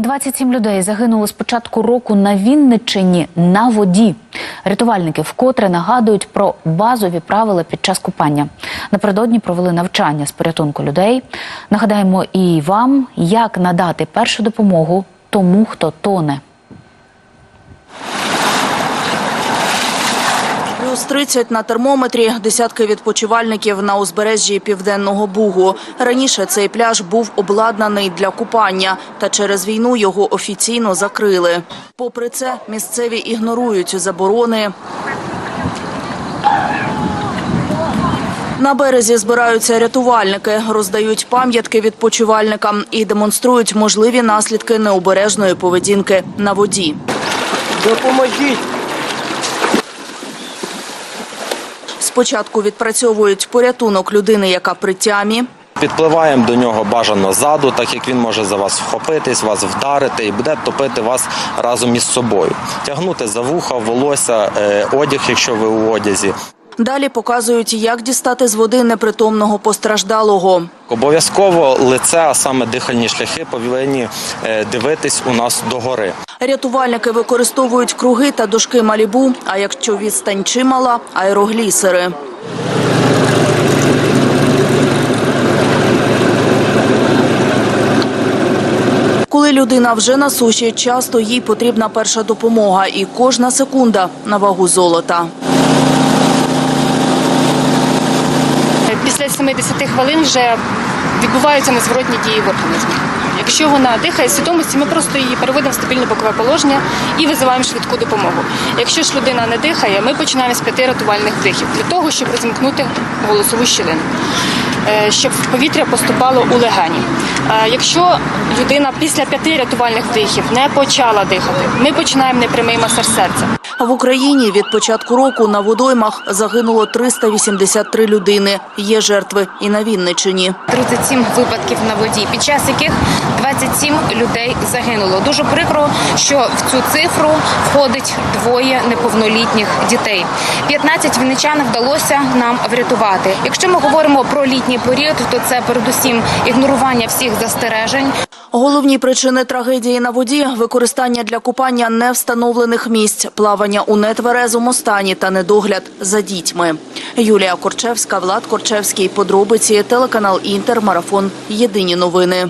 27 людей загинули з початку року на Вінниччині на воді. Рятувальники вкотре нагадують про базові правила під час купання. Напередодні провели навчання з порятунку людей. Нагадаємо і вам, як надати першу допомогу тому, хто тоне. Плюс 30 на термометрі, десятки відпочивальників на узбережжі Південного Бугу. Раніше цей пляж був обладнаний для купання, та через війну його офіційно закрили. Попри це, місцеві ігнорують заборони. На березі збираються рятувальники, роздають пам'ятки відпочивальникам і демонструють можливі наслідки необережної поведінки на воді. Допоможіть! Спочатку відпрацьовують порятунок людини, яка при тямі. Підпливаємо до нього бажано ззаду, так як він може за вас вхопитись, вас вдарити і буде топити вас разом із собою. Тягнути за вуха, волосся, е, одяг, якщо ви у одязі. Далі показують, як дістати з води непритомного постраждалого. Обов'язково лице, а саме дихальні шляхи, повинні е, дивитись у нас догори. Рятувальники використовують круги та дошки малібу, а якщо відстань чимала – аероглісери. Коли людина вже на суші, часто їй потрібна перша допомога і кожна секунда на вагу золота. Після 70 хвилин вже відбуваються незворотні дії в організмі. Якщо вона дихає свідомості, ми просто її переводимо в стабільне бокове положення і визиваємо швидку допомогу. Якщо ж людина не дихає, ми починаємо з п'яти рятувальних вдихів для того, щоб розімкнути голосову щілину, е, щоб повітря поступало у легені. Е, Якщо людина після п'яти рятувальних вдихів не почала дихати, ми починаємо непрямий масаж серця. В Україні від початку року на водоймах загинуло 383 людини. Є жертви і на Вінниччині. 37 випадків на воді, під час яких 27 людей загинуло. Дуже прикро, що в цю цифру входить двоє неповнолітніх дітей. 15 вінничан вдалося нам врятувати. Якщо ми говоримо про літній період, то це передусім ігнорування всіх застережень. Головні причини трагедії на воді – використання для купання невстановлених місць, плавання у нетверезому стані та недогляд за дітьми. Юлія Корчевська, Влад Корчевський. Подробиці. Телеканал Інтер. Марафон. Єдині новини.